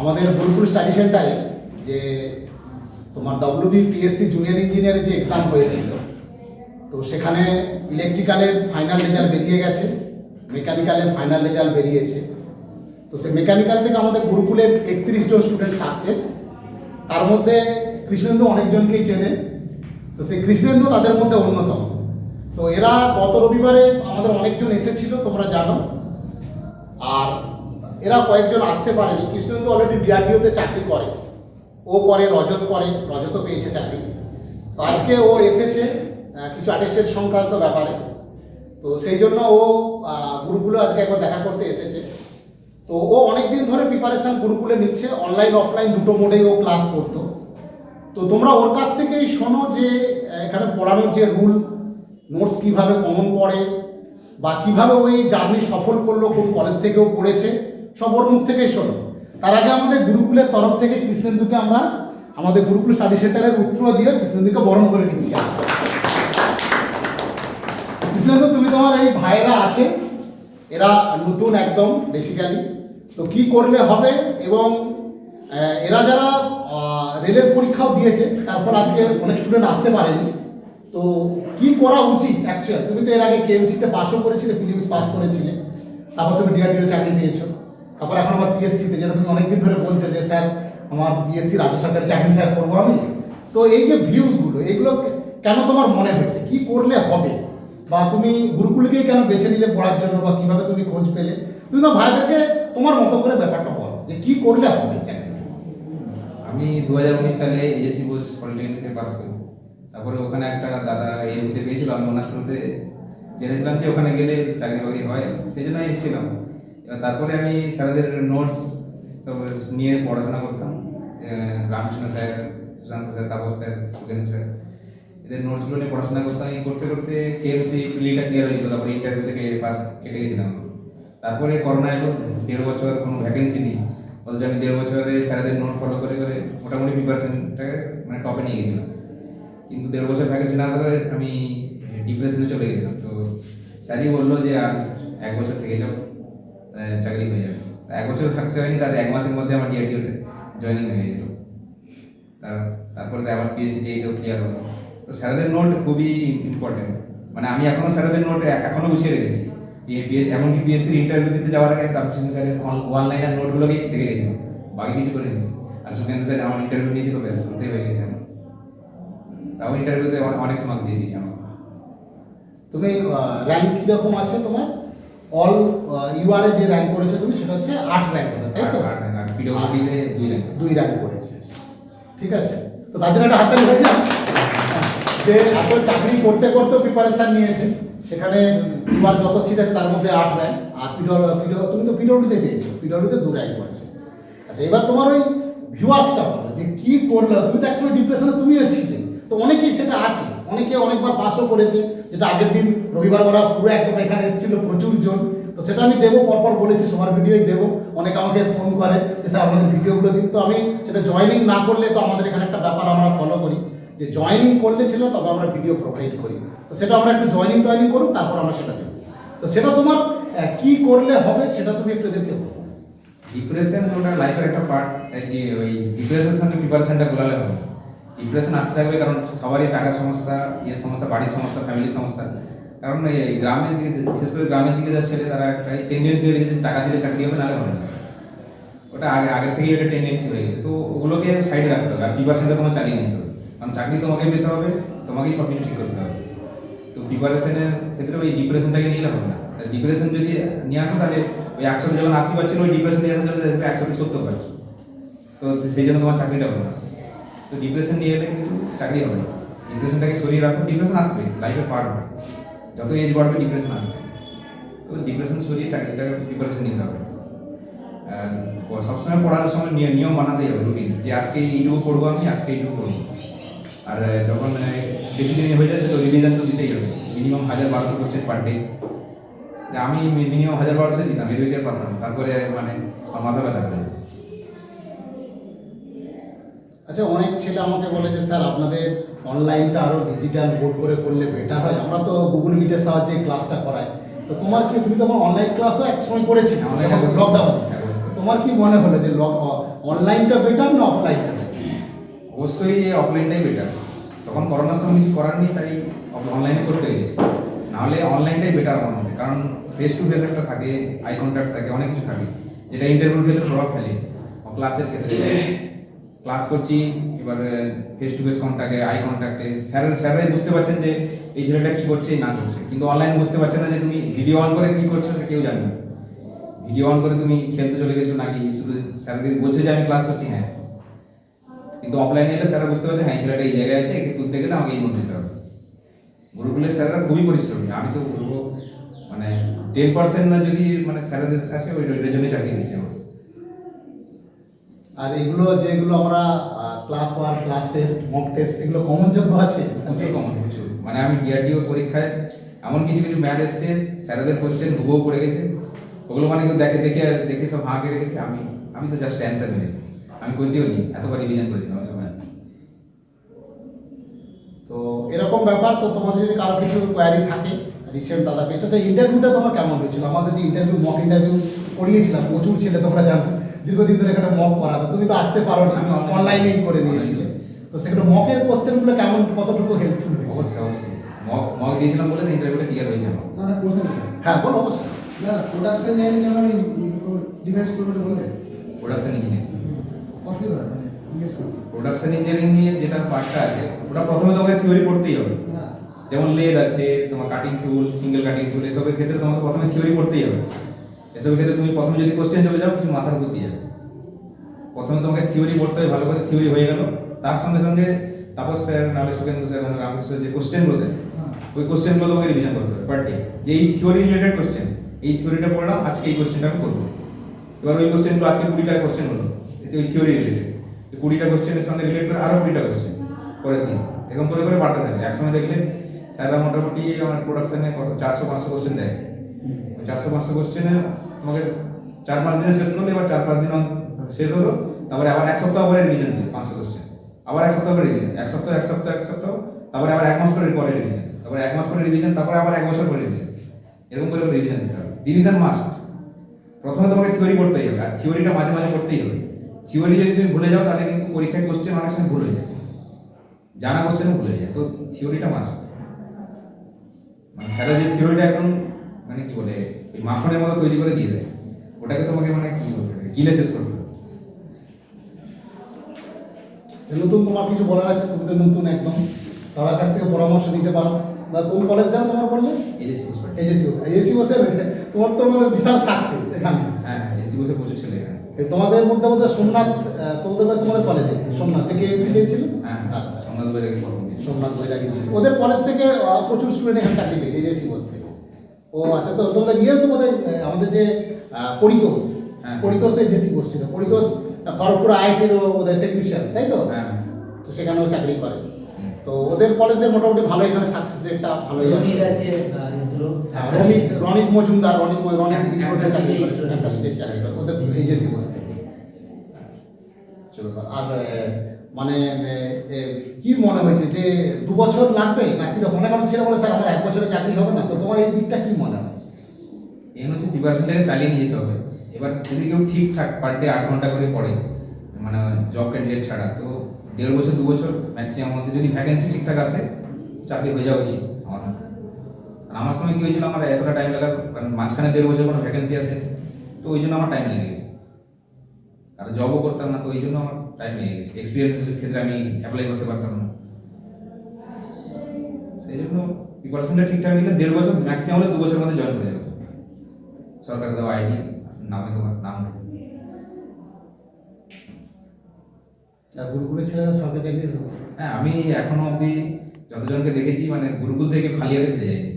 আমাদের গুরুকুল স্টাডি সেন্টারে যে তোমার ডব্লিউবি পিএসসি জুনিয়র ইঞ্জিনিয়ারের যে এক্সাম হয়েছিল, তো সেখানে ইলেকট্রিক্যালের ফাইনাল রেজাল্ট বেরিয়ে গেছে মেকানিক্যালের ফাইনাল রেজাল্ট বেরিয়েছে। তো সে মেকানিক্যাল থেকে আমাদের গুরুকুলের একত্রিশ জন স্টুডেন্ট সাকসেস তার মধ্যে কৃষ্ণেন্দু অনেকজনকেই চেনে। তো সেই কৃষ্ণেন্দু তাদের মধ্যে অন্যতম। তো এরা গত রবিবারে আমাদের অনেকজন এসেছিল, তোমরা জানো। আর এরা কয়েকজন আসতে পারেনি কৃষ্ণেন্দু অলরেডি ডিআরডিওতে চাকরি করে। ও করে রজত করে রজতও পেয়েছে চাকরি। তো আজকে ও এসেছে কিছু অ্যাটেস্টেড সংক্রান্ত ব্যাপারে। তো সেই জন্য ও আহ, গুরুকুলে আজকে একবার দেখা করতে এসেছে। তো ও অনেকদিন ধরে প্রিপারেশন গুরুকুলে নিচ্ছে অনলাইন অফলাইন দুটো মোডেই ও ক্লাস করতো। তো তোমরা ওর কাছ থেকেই শোনো যে এখানে পড়ানোর যে রুল নোটস কীভাবে কমন পড়ে বা কীভাবে ওই জার্নি সফল করল কোন কলেজ থেকেও পড়েছে। সব ওর মুখ থেকেই শোনো। তার আগে আমাদের গুরুকুলের তরফ থেকে কৃষ্ণেন্দুকে আমরা আমাদের গুরুকুল স্টাডি সেন্টারের উত্তর দিয়ে কৃষ্ণেন্দুকে বরণ করে নিচ্ছি। কৃষ্ণেন্দু, তুমি তোমার এই ভাইয়েরা আছে, এরা নতুন একদম বেসিক্যালি তো কি করলে হবে এবং এরা যারা রেলের পরীক্ষাও দিয়েছে তারপর আজকে অনেক স্টুডেন্ট আসতে পারেনি। তো কি করা উচিত অ্যাকচুয়াল তুমি তো এর আগে কেএমসিতে পাসও করেছিলে ফিলিমস পাস করেছিলে। তারপর তুমি ডিআরডিও চাকরি পেয়েছ। তারপর এখন আমার পিএসসিতে যেটা তুমি অনেকদিন ধরে বলতে যে, স্যার, আমার পিএসসি রাজ্য সরকারের চাকরি স্যার করব আমি? তো এই যে ভিউজগুলো এগুলো কেন তোমার মনে হয়েছে? কি করলে হবে? বা তুমি গুরুকুলকেই কেন বেছে নিলে পড়ার জন্য? বা কীভাবে তুমি খোঁজ পেলে? তুমি তো ভাইদেরকে তোমার মতো করে ব্যাপারটা বলো, যে কি করলে হবে আমি দু হাজার উনিশ সালে এসি বোস পলিটেকনিকে পাস করি। তারপরে ওখানে একটা দাদা এমনিতে পেয়েছিল আমি ওনার জেনেছিলাম যে ওখানে গেলে চাকরি বাকরি হয়। সেই জন্য এসেছিলাম। তারপরে আমি স্যারদের নোটস সব নিয়ে পড়াশোনা করতাম Ramakrishna sir Sushanta sir Tapas sir Sukhendu sir. এদের নোটসগুলো নিয়ে পড়াশোনা করতাম। এই করতে করতে কেএমসি প্রিলিটা ক্লিয়ার হয়েছিল তারপরে ইন্টারভিউ থেকে পাস কেটে গেছিলাম। তারপরে করোনা এলো দেড় বছর কোনো ভ্যাকেন্সি নেই। অথচ আমি দেড় বছরে স্যারেদের নোট ফলো করে করে মোটামুটি প্রিপারেশনটাকে মানে টপে নিয়ে গেছিলাম। কিন্তু দেড় বছর ভ্যাকেন্সি না থাকায় আমি ডিপ্রেশনে চলে গেছিলাম। তো স্যারই বলল যে আর এক বছর থেকে আহ, চাকরি হয়ে যাবে। এক বছর থাকতে হয়নি, তার এক মাসের মধ্যে আমার ডিআরডিওতে জয়েনিং হয়ে তার তারপরে আবার পিএসসি যেইটাও ক্লিয়ার হলো। তো স্যারেদের নোট খুবই ইম্পর্টেন্ট মানে আমি এখনও স্যারেদের নোট এখনও গুছিয়ে রেখেছি। এমনকি পিএসসির ইন্টারভিউ দিতে যাওয়ার আগে রামকৃষ্ণ স্যারের ওয়ান লাইনের নোটগুলোকেই দেখে গেছিলাম। বাকি কিছু করিনি। আর সুখেন্দ্র স্যার আমার ইন্টারভিউ নিয়েছিল, ব্যাস ওতেই হয়ে গেছে আমার তাও ইন্টারভিউতে অনেক সময় দিয়ে দিয়েছি আমার তুমি র্যাঙ্ক কীরকম আছে তোমার? অল ইউআরএ যে র্যাঙ্ক করেছ তুমি সেটা হচ্ছে আট র্যাঙ্ক তাই তো? পিডব্লিউডিতে দুই র্যাঙ্ক দুই র্যাঙ্ক করেছে। ঠিক আছে? তো তার জন্য একটা হাততালি হয়ে যায় যে এত চাকরি করতে করতেও প্রিপারেশন নিয়েছে। সেখানে তোমার যত সিট আছে তার মধ্যে আট র্যাঙ্ক আর পিডব্লিউ পিডব্লিউ তুমি তো পিডব্লিউতে পেয়েছ। পিডব্লিউতে দু র্যাঙ্ক করেছে। আচ্ছা এবার তোমার ওই ভিউয়ার্সটা বলো যে কি করলে? তুমি তো একসময় ডিপ্রেশনে তুমিও ছিলে। তো অনেকেই সেটা আছে। অনেকে অনেকবার পাসও করেছে, যেটা আগের দিন রবিবার ওরা পুরো একদম এখানে এসেছিল প্রচুর জন। তো সেটা আমি দেবো, পরপর বলেছি, সবার ভিডিওই দেবো। অনেকে আমাকে ফোন করে যে, স্যার আমাদের ভিডিওগুলো দিন। তো আমি সেটা জয়েনিং না করলে তো আমাদের এখানে একটা ব্যাপার আমরা ফলো করি। যে জয়েনিং করলে ছিল, তবে আমরা ভিডিও প্রোভাইড করি। তো সেটা আমরা একটু জয়েনিং টয়েনিং করুক, তারপর আমরা সেটা দেবো। তো সেটা তোমার কি করলে হবে সেটা তুমি একটু এদেরকে বলো। ডিপ্রেশন ওটা লাইফের একটা পার্ট ওই ডিপ্রেশনের সঙ্গে প্রিপারেশনটা গোলালে হবে। ডিপ্রেশন আসতে থাকবে কারণ সবারই টাকার সমস্যা ইয়ে সমস্যা, বাড়ির সমস্যা ফ্যামিলির সমস্যা। কারণ এই গ্রামের দিকে, বিশেষ করে গ্রামের দিকে যা ছেলে তারা একটা টেন্ডেন্সি হয়ে গেছে যে টাকা দিলে চাকরি হবে, নাহলে হবে না। ওটা আগে আগে থেকেই একটা টেন্ডেন্সি হয়ে গেছে। তো ওগুলোকে সাইডে রাখতে হবে। আর প্রিপারেশনটা তোমার চালিয়ে নিতে হবে কারণ চাকরি তোমাকে পেতে হবে, তোমাকেই সব কিছু ঠিক করতে হবে। তো প্রিপারেশনের ক্ষেত্রে ওই ডিপ্রেশনটাকে নিয়ে হবে না। ডিপ্রেশন যদি নিয়ে আসো, তাহলে ওই একসাথে যখন আশি পাচ্ছিল, ওই ডিপ্রেশন নিয়ে আসার জন্য দেখবে একসাথে সত্তর পাচ্ছ তো সেই জন্য তোমার চাকরিটা হবে না। তো ডিপ্রেশন নিয়ে এলে কিন্তু চাকরি হবে না। ডিপ্রেশনটাকে সরিয়ে রাখো ডিপ্রেশন আসবে লাইফের পার্ট যত এজ বাড়বে ডিপ্রেশন আসবে। তো ডিপ্রেশন সরিয়ে চাকরিটাকে প্রিপারেশন নিতে হবে। সবসময় পড়ার সময় নিয়- নিয়ম বানাতেই হবে রুটিন যে আজকে এইটুকু পড়ব আমি, আজকে এইটুকু পড়ব। আর যখন বেশি দিন হয়ে যাচ্ছে তো রিভিশন তো দিতেই হবে। মিনিমাম হাজার বারোশো কোশ্চেন পার ডে আমি মিনিমাম হাজার বারোশো দিতাম, এর বেশি পারতাম তারপরে মানে আমার মাথা ব্যথা আচ্ছা অনেক ছেলে আমাকে বলে যে স্যার আপনাদের অনলাইনটা আরও ডিজিটাল বোর্ড করে করলে বেটার হয়। আমরা তো গুগল মিটের সাহায্যে ক্লাসটা করাই। তো তোমার কি তুমি তখন অনলাইন ক্লাসও এক সময় করেছিলে? Online অনলাইন করেছি। লকডাউন করেছি। তো তোমার কি মনে হলো যে অনলাইনটা বেটার না অফলাইনটা অবশ্যই অফলাইনটাই বেটার তখন করোনার সময় কিছু করার নেই তাই অনলাইনে করতে গেছে নাহলে অনলাইনটাই বেটার মনে মতে কারণ ফেস টু ফেস একটা থাকে আই কন্ট্যাক্ট থাকে অনেক কিছু থাকে যেটা ইন্টারভিউর ক্ষেত্রে প্রভাব ফেলে ক্লাসের ক্ষেত্রে। ক্লাস করছি, এবার ফেস টু ফেস কন্ট্যাক্টে আই কন্ট্যাক্টে স্যার স্যারাই বুঝতে পারছেন যে এই ছেলেটা কি করছে, না করছে। কিন্তু অনলাইনে বুঝতে পারছেন না যে তুমি ভিডিও অন করে কি করছ, সে কেউ জানে না। ভিডিও অন করে তুমি খেলতে চলে গেছো নাকি? শুধু স্যারকে বলছে যে আমি ক্লাস করছি হ্যাঁ। কিন্তু অফলাইনে এলে স্যাররা বুঝতে পারছে হ্যাঁ এই ছেলেটা এই জায়গায় আছে, একে তুলতে গেলে আমাকে এই নোট দিতে হবে। গুরুকুলের স্যাররা খুবই পরিশ্রমী। আমি তো বলব মানে টেন পার্সেন্ট না যদি মানে স্যারদের কাছে ওই ওইটার জন্যই চাকরি দিয়েছে আমার আর এগুলো যেগুলো আমরা class one class test mock test এগুলো কমন যোগ্য আছে? প্রচুর কমন প্রচুর। মানে আমি ডিআরডিও পরীক্ষায় এমন কিছু কিছু ম্যাথ এসছে স্যারদের কোশ্চেন হুবহু পড়ে গেছে। ওগুলো মানে কেউ দেখে দেখে দেখে সব হাঁ রেখেছে। আমি আমি তো জাস্ট অ্যান্সার মেরেছি আমি খুশিও নি এতবার রিভিশন করেছিলাম ওই সময়। তো এরকম ব্যাপার তো তোমাদের যদি কারও কিছু কোয়ারি থাকে রিসেন্ট দাদা পেয়েছ আচ্ছা ইন্টারভিউটা তোমার কেমন হয়েছিল? আমাদের যে ইন্টারভিউ মক ইন্টারভিউ করিয়েছিলাম প্রচুর ছেলে তোমরা জানো। দীর্ঘদিন ধরে এখানে মক করাতো তুমি তো আসতে পারো না অনলাইনেই করে নিয়েছিলে তো সেগুলো মকের কোশ্চেনগুলো কেমন কতটুকু হেল্পফুল হয়েছে? অবশ্যই অবশ্যই। মক মক দিয়েছিলাম বলে তো ইন্টারভিউটা ক্লিয়ার হয়েছে আমার। না না প্রশ্ন আছে। হ্যাঁ বলো অবশ্যই। না প্রোডাকশন নিয়ে কেন আমি ডিভাইস করব বললে? প্রোডাকশন ইঞ্জিনিয়ারিং অসুবিধা হয় মানে প্রোডাকশন ইঞ্জিনিয়ারিং নিয়ে যেটা পার্টটা আছে ওটা প্রথমে তোমাকে থিওরি পড়তেই হবে। যেমন লেদ আছে তোমার cutting tool single cutting tool এসবের ক্ষেত্রে তোমাকে প্রথমে থিওরি পড়তেই হবে। এসবের ক্ষেত্রে তুমি প্রথমে যদি কোশ্চেন চলে যাও কিছু মাথার উপর দিয়ে যাবে। প্রথমে তোমাকে থিওরি পড়তে হবে ভালো করে থিওরি হয়ে গেল। তার সঙ্গে সঙ্গে তাপস স্যার নাহলে সুকেন্দ্র স্যার নাহলে রামকৃষ্ণ স্যার যে কোশ্চেনগুলো দেয় হ্যাঁ। ওই কোশ্চেনগুলো তোমাকে রিভিশন করতে হবে। পার্টি যে এই থিওরি রিলেটেড কোশ্চেন এই থিওরিটা পড়লাম আজকে এই কোশ্চেনটা আমি করব। এবার ওই কোশ্চেনগুলো আজকে কুড়িটা কোশ্চেন হলো এতে ওই থিওরি রিলেটেড কুড়িটা কোশ্চেনের সঙ্গে রিলেট করে আরও কুড়িটা কোশ্চেন পরের দিন। এরকম করে করে বাড়তে থাকবে একসময় দেখলে স্যাররা মোটামুটি আমার প্রোডাকশনে কত চারশো পাঁচশো কোশ্চেন দেয়। চারশো পাঁচশো কোশ্চেনে তোমাকে চার পাঁচ দিনে শেষ করলে এবার চার পাঁচ দিন শেষ হলো, তারপরে আবার এক সপ্তাহ পরে রিভিশন দিল পাঁচশো কোশ্চেন আবার এক সপ্তাহ পরে রিভিশন এক সপ্তাহ এক সপ্তাহ এক সপ্তাহ, তারপরে আবার এক মাস পরে পরে রিভিশন তারপরে এক মাস পরে রিভিশন তারপরে আবার এক বছর পরে রিভিশন এরকম করে রিভিশন দিতে হবে। রিভিশন মাস্ট প্রথমে তোমাকে থিওরি পড়তেই হবে, আর থিওরিটা মাঝে মাঝে পড়তেই হবে। থিওরি যদি তুমি ভুলে যাও, তাহলে কিন্তু পরীক্ষায় কোশ্চেন অনেক সময় ভুল যায়। জানা কোশ্চেনও ভুলে যায়। তো থিওরিটা মাস্ট মানে স্যারের যে থিওরিটা একদম মানে কি বলে ওই মাখনের মতো তৈরি করে দিয়ে দেয়। ওটাকে তোমাকে মানে কি বলতে কিলে শেষ করবে। নতুন তোমার কিছু বলার আছে তুমি তো নতুন একদম। দাদার কাছ থেকে পরামর্শ নিতে পারো। বা কোন কলেজ যাও তোমার বললে? সিকুস এজেসি এজেসি বসে তোমার তো মানে বিশাল সাকসেস এখানে। হ্যাঁ এসি বসে প্রচুর ছেলে তোমাদের মধ্যে মধ্যে সোমনাথ তোমাদের তোমাদের কলেজে সোমনাথ যে কেএমসি দিয়েছিল হ্যাঁ আচ্ছা সন্ধ্যা দুপুরে প্রথম সোমনাথ বৈরাগী ছিল। ওদের কলেজ থেকে প্রচুর স্টুডেন্ট এখানে চাকরি পেয়েছে এজেসি বস থেকে। ও আচ্ছা তো তোমাদের ইয়ে তোমাদের আহ, আমাদের যে পরিতোষ হ্যাঁ। পরিতোষ এজেসি ছিল পরিতোষ খড়গপুর আইআইটির ওদের টেকনিশিয়ান তাই তো? হ্যাঁ। তো সেখানেও চাকরি করে। তো ওদের কলেজে মোটামুটি ভালো এখানে সাকসেস রেটটা ভালোই আছে। ইসরো। হ্যাঁ, রনিত মজুমদার রনিত রনিত ইসরোতে চাকরি করে। একটা স্টেজ চাকরি করে ওদের এজেসি বসতে চলো আর মানে কি মনে হয়েছে যে দু বছর লাগবে? না কীরকম অনেক অনেক ছেলে বলে, স্যার, আমার এক বছরে চাকরি হবে না। তো তোমার এই দিকটা কি মনে হয়? এই হচ্ছে প্রিপারেশনটাকে চালিয়ে নিয়ে যেতে হবে। এবার যদি কেউ ঠিকঠাক পার ডে আট ঘণ্টা করে পড়ে মানে জব ক্যান্ডিডেট ছাড়া, তো দেড় বছর, দু বছর ম্যাক্সিমাম মধ্যে যদি ভ্যাকেন্সি ঠিকঠাক আসে, চাকরি হয়ে যাওয়া উচিত আমার মনে। আর আমার সময় কি হয়েছিল? আমার এতটা টাইম লাগার কারণ মাঝখানে দেড় বছর কোনো ভ্যাকেন্সি আসে তো ওই জন্য আমার টাইম লেগে গেছে। আর জবও করতাম না, তো ওই জন্য আমার টাইম গেছে এক্সপিরিয়েন্সের ক্ষেত্রে আমি অ্যাপ্লাই করতে পারতাম না। সেই জন্য প্রিপারেশনটা ঠিকঠাক নিলে দেড় বছর ম্যাক্সিমাম হলে দু বছরের মধ্যে জয়েন করে যাবে। সরকারের দেওয়া আইডি নামে তোমার নাম নেই। আর গুরুকুলের ছেলেরা সরকারি চাকরি হ্যাঁ আমি এখনও অবধি যতজনকে দেখেছি মানে গুরুকুল থেকে খালি হাতে ফিরে যায়নি।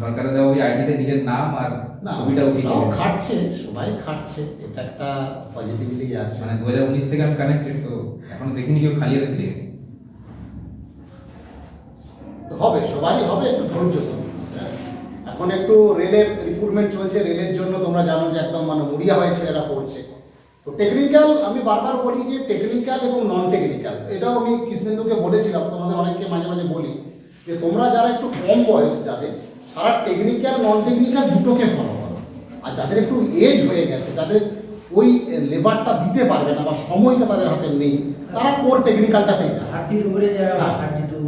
সরকারের দেওয়া ওই আইডিতে নিজের নাম আর ছবিটা উঠিয়ে গেছে। খাটছে সবাই খাটছে এটা একটা পজিটিভিটি আছে মানে দু হাজার উনিশ থেকে আমি কানেক্টেড তো এখনও দেখিনি কেউ খালি হাতে ফিরে গেছে তো হবে সবারই হবে একটু ধৈর্য। এখন একটু রেলের রিক্রুটমেন্ট চলছে রেলের জন্য তোমরা জানো যে একদম মানে মুড়িয়া হয়ে ছেলেরা পড়ছে তো টেকনিক্যাল আমি বারবার বলি যে টেকনিক্যাল এবং নন টেকনিক্যাল এটাও আমি কৃষ্ণেন্দুকে বলেছিলাম তোমাদের অনেককে মাঝে মাঝে বলি যে তোমরা যারা একটু কম বয়স যাদের তারা টেকনিক্যাল নন টেকনিক্যাল দুটোকে ফলো করো। আর যাদের একটু এজ হয়ে গেছে যাদের ওই লেবারটা দিতে পারবে না বা সময়টা তাদের হাতে নেই তারা কোর টেকনিক্যালটাতেই যায়। থার্টির উপরে যারা হ্যাঁ। থার্টি টু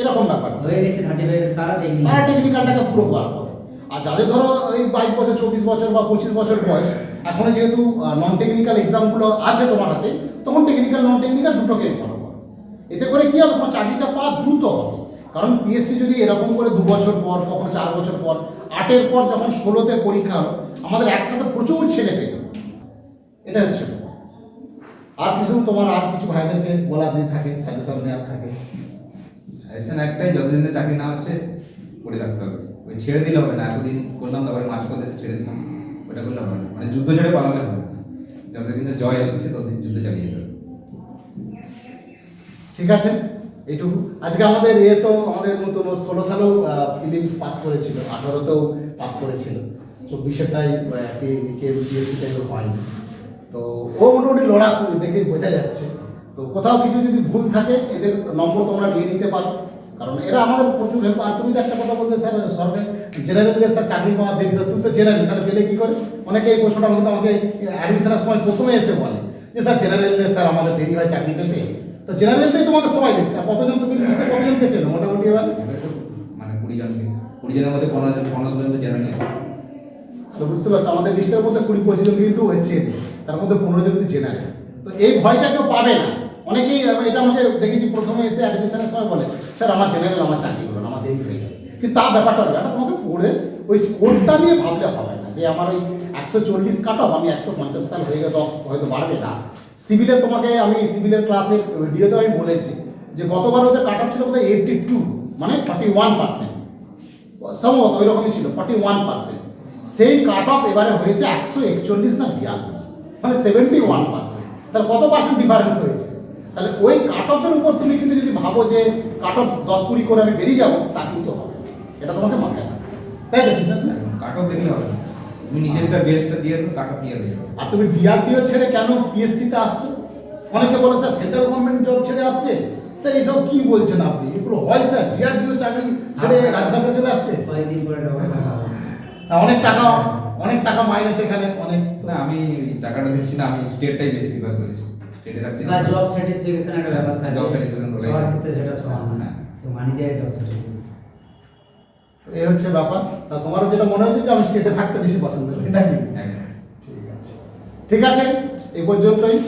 এরকম ব্যাপার। হয়ে গেছে থার্টি ফাইভ তারা টেকনিক তারা টেকনিক্যালটাকে পুরো বার করে। আর যাদের ধরো এই বাইশ বছর চব্বিশ বছর বা পঁচিশ বছর বয়স এখনও যেহেতু নন টেকনিক্যাল এক্সামগুলো আছে তোমার হাতে তখন টেকনিক্যাল নন টেকনিক্যাল দুটোকেই ফলো করো। এতে করে কি হবে? তোমার চাকরিটা পাওয়া দ্রুত হবে। কারণ পিএসসি যদি এরকম করে দু বছর পর কখনো চার বছর পর আটের পর যখন ষোলোতে পরীক্ষা হলো আমাদের একসাথে প্রচুর ছেলে পেল। এটা হচ্ছে আর কিছু তোমার আর কিছু ভাইদেরকে বলা যদি থাকে সাজেশন দেওয়ার থাকে? সাজেশন একটাই যতদিন চাকরি না হচ্ছে পড়ে থাকতে হবে। ওই ছেড়ে দিলে হবে না এতদিন করলাম তারপরে মাঝ পথে ছেড়ে দিলাম। ওটা করলে হবে না। মানে যুদ্ধ ছেড়ে পালালে হবে যতদিন জয় হচ্ছে ততদিন যুদ্ধ চালিয়ে যেতে হবে ঠিক আছে? এইটুকু। আজকে আমাদের এ তো আমাদের নতুন ষোলো সালেও ফিলিমস পাস করেছিল, আঠারোতেও পাস করেছিল। চব্বিশেরটাই কে বিএসসি হয়নি। তো ও মোটামুটি লড়া দেখে বোঝা যাচ্ছে। তো কোথাও কিছু যদি ভুল থাকে, এদের নম্বর তোমরা নিয়ে নিতে পারো। কারণ এরা আমাদের প্রচুর হেল্প আর তুমি একটা কথা বলতে স্যার, সরকার জেনারেলদের স্যার চাকরি পাওয়ার দেখবে তুমি তো জেনারেল তাহলে পেলে কি করে? অনেকে এই প্রশ্নটা আমাকে আমাকে অ্যাডমিশনের সময় প্রথমে এসে বলে যে, স্যার জেনারেলদের স্যার আমাদের দেরি হয় চাকরি পেতে। তো জেনারেলটাই তোমাকে সবাই দেখছে। আর কতজন তুমি লিস্টে কতজনকে চেনো মোটামুটি এবার? মানে কুড়ি জনকে কুড়ি জনের মধ্যে পনেরো জন পনেরো ষোলো জন তো জেনারেল তো বুঝতে পারছ আমাদের লিস্টের মধ্যে কুড়ি পঁচিশ জন কিন্তু হচ্ছে। তার মধ্যে পনেরো জন কিন্তু জেনারেল তো এই ভয়টা কেউ পাবে না। অনেকেই এটা আমাকে দেখেছি প্রথমে এসে অ্যাডমিশনের সময় বলে স্যার আমার জেনারেল আমার চাকরি করবেন আমার দেরি হয়ে গেল। কিন্তু তার ব্যাপারটা হলো এটা তোমাকে পড়ে ওই স্কোরটা নিয়ে ভাবলে হবে না যে আমার ওই একশো চল্লিশ কাট অফ আমি একশো পঞ্চাশ কাল হয়ে গেলে দশ হয়তো বাড়বে না। সিভিলে তোমাকে আমি সিভিলের ক্লাসের ভিডিওতে আমি বলেছি যে গতবার ওদের কাট অফ ছিল বোধহয় এইটটি টু মানে ফর্টি ওয়ান পার্সেন্ট সম্ভবত ওই রকমই ছিল ফর্টি ওয়ান পার্সেন্ট সেই কাট অফ এবারে হয়েছে একশো একচল্লিশ না বিয়াল্লিশ মানে সেভেন্টি ওয়ান পার্সেন্ট তাহলে কত পার্সেন্ট ডিফারেন্স হয়েছে? তাহলে ওই কাট অফের উপর তুমি কিন্তু যদি ভাবো যে কাট অফ দশ কুড়ি করে আমি বেরিয়ে যাব, তা কিন্তু হবে এটা তোমাকে মাথায় রাখতে হবে। তাই তো না? কাট অফ দেখলে হবে। তুমি নিজেরটা বেস্টটা দিয়েছ কাট নিয়ে হয়ে যাবে। আর তুমি ডিআরডিও ছেড়ে কেন পিএসসি তে আসছো? অনেকে বলে স্যার সেন্ট্রাল গভর্নমেন্ট জব ছেড়ে আসছে? স্যার এইসব কি বলছেন আপনি? এগুলো হয় স্যার ডিআরডিও চাকরি ছেড়ে রাজ্য সরকার চলে আসছে? কয়েকদিন পরে টাকা পাবো। আর অনেক টাকা অনেক টাকা মাইনাস এখানে অনেক। না আমি টাকাটা দিচ্ছি না আমি স্টেটটাই বেশি প্রিফার করেছি স্টেটে থাকতে জব স্যাটিসফ্যাকশন একটা ব্যাপার থাকে। Satisfaction ওটাই। সবার ক্ষেত্রে সেটা সমান না। হ্যাঁ। তো মানি দেয় জব স্যাটিসফ্যাকশন এই হচ্ছে ব্যাপার। তা তোমারও যেটা মনে হচ্ছে যে আমি স্টেটে থাকতে বেশি পছন্দ করি নাকি? ঠিক আছে। ঠিক আছে? এ পর্যন্তই।